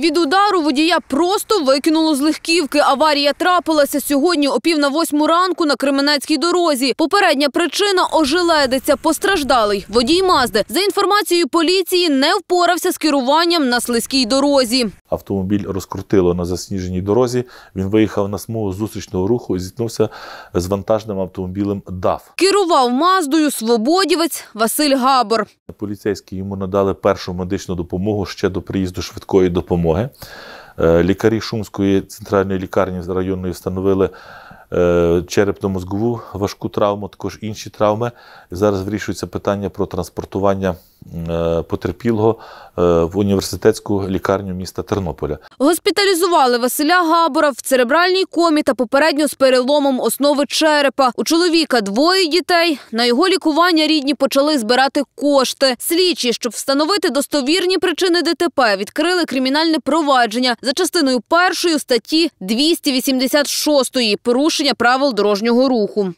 Від удару водія просто викинуло з легківки. Аварія трапилася сьогодні о пів на восьму ранку на Кременецькій дорозі. Попередня причина – ожеледиця. Постраждалий. Водій Мазди. За інформацією поліції, не впорався з керуванням на слизькій дорозі. Автомобіль розкрутило на засніженій дорозі. Він виїхав на смугу зустрічного руху і зіткнувся з вантажним автомобілем ДАФ. Керував Маздою свободівець Василь Габор. Поліцейські йому надали першу медичну допомогу ще до приїзду швидкої допомоги. Е, Лікарі Шумської центральної лікарні районної встановили е, черепно-мозгову важку травму, також інші травми. Зараз вирішується питання про транспортування потерпілого е, в університетську лікарню міста Тернополя. Госпіталізували Василя Габора в церебральній комі та попередньо з переломом основи черепа. У чоловіка двоє дітей. На його лікування рідні почали збирати кошти. Слідчі, щоб встановити достовірні причини ДТП, відкрили кримінальне провадження за частиною першої статті 286 порушення правил дорожнього руху.